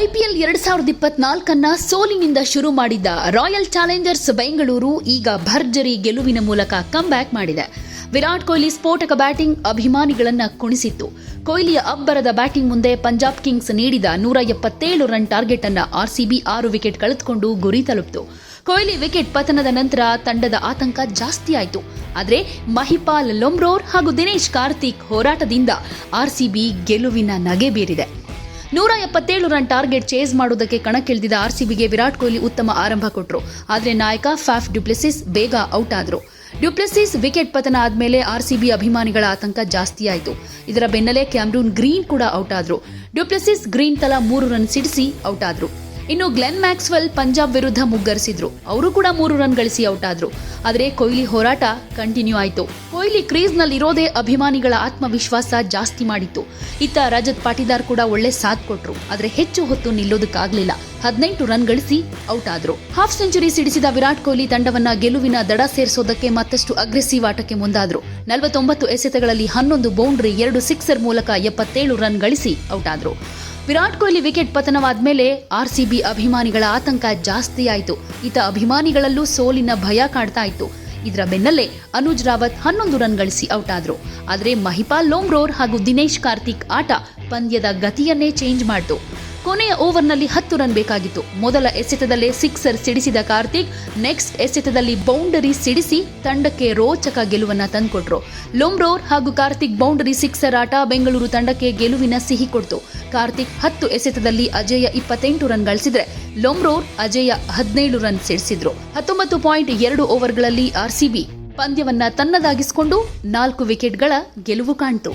IPL ಎರಡ್ ಸಾವಿರದ ಇಪ್ಪತ್ನಾಲ್ಕನ್ನ ಸೋಲಿನಿಂದ ಶುರು ಮಾಡಿದ್ದ ರಾಯಲ್ ಚಾಲೆಂಜರ್ಸ್ ಬೆಂಗಳೂರು ಈಗ ಭರ್ಜರಿ ಗೆಲುವಿನ ಮೂಲಕ ಕಮ್ಬ್ಯಾಕ್ ಮಾಡಿದೆ. ವಿರಾಟ್ ಕೊಹ್ಲಿ ಸ್ಫೋಟಕ ಬ್ಯಾಟಿಂಗ್ ಅಭಿಮಾನಿಗಳನ್ನ ಕುಣಿಸಿತ್ತು. ಕೊಹ್ಲಿಯ ಅಬ್ಬರದ ಬ್ಯಾಟಿಂಗ್ ಮುಂದೆ ಪಂಜಾಬ್ ಕಿಂಗ್ಸ್ ನೀಡಿದ ನೂರ ಎಪ್ಪತ್ತೇಳು ರನ್ ಟಾರ್ಗೆಟ್ ಅನ್ನು ಆರ್ಸಿಬಿ ಆರು ವಿಕೆಟ್ ಕಳೆದುಕೊಂಡು ಗುರಿ ತಲುಪಿತು. ಕೊಹ್ಲಿ ವಿಕೆಟ್ ಪತನದ ನಂತರ ತಂಡದ ಆತಂಕ ಜಾಸ್ತಿ ಆಯಿತು. ಆದರೆ ಮಹಿಪಾಲ್ ಲೊಮ್ರೋರ್ ಹಾಗೂ ದಿನೇಶ್ ಕಾರ್ತಿಕ್ ಹೋರಾಟದಿಂದ ಆರ್ಸಿಬಿ ಗೆಲುವಿನ ನಗೆ ಬೀರಿದೆ. ನೂರ ಎಪ್ಪತ್ತೇಳು ರನ್ ಟಾರ್ಗೆಟ್ ಚೇಸ್ ಮಾಡುವುದಕ್ಕೆ ಕಣಕ್ಕಿಳಿದಿದ್ದ ಆರ್ಸಿಬಿಗೆ ವಿರಾಟ್ ಕೊಹ್ಲಿ ಉತ್ತಮ ಆರಂಭ ಕೊಟ್ಟರು ಆದರೆ ನಾಯಕ ಫ್ಯಾಫ್ ಡ್ಯುಪ್ಲೆಸಿಸ್ ಬೇಗ ಔಟ್ ಆದರು. ಡ್ಯುಪ್ಲೆಸಿಸ್ ವಿಕೆಟ್ ಪತನ ಆದ್ಮೇಲೆ ಆರ್ಸಿಬಿ ಅಭಿಮಾನಿಗಳ ಆತಂಕ ಜಾಸ್ತಿಯಾಯಿತು ಇದರ ಬೆನ್ನಲ್ಲೇ ಕ್ಯಾಮ್ರೂನ್ ಗ್ರೀನ್ ಕೂಡ ಔಟ್ ಆದರು. ಡ್ಯುಪ್ಲೆಸಿಸ್ ಗ್ರೀನ್ ತಲಾ ಮೂರು ರನ್ ಸಿಡಿಸಿ ಔಟ್ ಆದ್ರು. ಇನ್ನು ಗ್ಲೆನ್ ಮ್ಯಾಕ್ಸ್ವೆಲ್ ಪಂಜಾಬ್ ವಿರುದ್ಧ ಮುಗ್ಗರಿಸಿದ್ರು. ಅವರು ಕೂಡ ಮೂರು ರನ್ ಗಳಿಸಿ ಔಟ್ ಆದ್ರು. ಆದರೆ ಕೊಹ್ಲಿ ಹೋರಾಟ ಕಂಟಿನ್ಯೂ ಆಯಿತು. ಕೊಹ್ಲಿ ಕ್ರೀಸ್ನಲ್ಲಿರೋದೇ ಅಭಿಮಾನಿಗಳ ಆತ್ಮವಿಶ್ವಾಸ ಜಾಸ್ತಿ ಮಾಡಿತ್ತು. ಇತ್ತ ರಜತ್ ಪಾಟಿದಾರ್ ಕೂಡ ಒಳ್ಳೆ ಸಾಥ್ ಕೊಟ್ರು. ಆದರೆ ಹೆಚ್ಚು ಹೊತ್ತು ನಿಲ್ಲೋದಕ್ಕಾಗ್ಲಿಲ್ಲ. ಹದಿನೆಂಟು ರನ್ ಗಳಿಸಿ ಔಟ್ ಆದ್ರು. ಹಾಫ್ ಸೆಂಚುರಿ ಸಿಡಿಸಿದ ವಿರಾಟ್ ಕೊಹ್ಲಿ ತಂಡವನ್ನ ಗೆಲುವಿನ ದಡ ಸೇರಿಸೋದಕ್ಕೆ ಮತ್ತಷ್ಟು ಅಗ್ರೆಸಿವ್ ಆಟಕ್ಕೆ ಮುಂದಾದ್ರು. ನಲವತ್ತೊಂಬತ್ತು ಎಸೆತಗಳಲ್ಲಿ ಹನ್ನೊಂದು ಬೌಂಡ್ರಿ, ಎರಡು ಸಿಕ್ಸರ್ ಮೂಲಕ ಎಪ್ಪತ್ತೇಳು ರನ್ ಗಳಿಸಿ ಔಟ್ ಆದ್ರು. ವಿರಾಟ್ ಕೊಹ್ಲಿ ವಿಕೆಟ್ ಪತನವಾದ ಮೇಲೆ ಆರ್ಸಿಬಿ ಅಭಿಮಾನಿಗಳ ಆತಂಕ ಜಾಸ್ತಿ ಆಯಿತು ಈತ ಅಭಿಮಾನಿಗಳಲ್ಲೂ ಸೋಲಿನ ಭಯ ಕಾಡ್ತಾ ಇತ್ತು. ಇದರ ಬೆನ್ನಲ್ಲೇ ಅನುಜ್ ರಾವತ್ ಹನ್ನೊಂದು ರನ್ ಗಳಿಸಿ ಔಟ್ ಆದ್ರು. ಆದರೆ ಮಹಿಪಾಲ್ ಲೋಮ್ರೋರ್ ಹಾಗೂ ದಿನೇಶ್ ಕಾರ್ತಿಕ್ ಆಟ ಪಂದ್ಯದ ಗತಿಯನ್ನೇ ಚೇಂಜ್ ಮಾಡಿತು. ಕೊನೆಯ ಓವರ್ನಲ್ಲಿ ಹತ್ತು ರನ್ ಬೇಕಾಗಿತ್ತು. ಮೊದಲ ಎಸೆತದಲ್ಲೇ ಸಿಕ್ಸರ್ ಸಿಡಿಸಿದ ಕಾರ್ತಿಕ್, ನೆಕ್ಸ್ಟ್ ಎಸೆತದಲ್ಲಿ ಬೌಂಡರಿ ಸಿಡಿಸಿ ತಂಡಕ್ಕೆ ರೋಚಕ ಗೆಲುವನ್ನ ತಂದುಕೊಟ್ರು. ಲೊಮ್ರೋರ್ ಹಾಗೂ ಕಾರ್ತಿಕ್ ಬೌಂಡರಿ ಸಿಕ್ಸರ್ ಆಟ ಬೆಂಗಳೂರು ತಂಡಕ್ಕೆ ಗೆಲುವಿನ ಸಿಹಿ ಕೊಡ್ತು. ಕಾರ್ತಿಕ್ ಹತ್ತು ಎಸೆತದಲ್ಲಿ ಅಜಯ ಇಪ್ಪತ್ತೆಂಟು ರನ್ ಗಳಿಸಿದ್ರೆ ಲೊಮ್ರೋರ್ ಅಜಯ ಹದಿನೇಳು ರನ್ ಸಿಡಿಸಿದ್ರು. ಹತ್ತೊಂಬತ್ತು ಪಾಯಿಂಟ್ ಎರಡು ಓವರ್ಗಳಲ್ಲಿ ಆರ್ಸಿಬಿ ಪಂದ್ಯವನ್ನ ತನ್ನದಾಗಿಸಿಕೊಂಡು ನಾಲ್ಕು ವಿಕೆಟ್ಗಳ ಗೆಲುವು ಕಾಣ್ತು.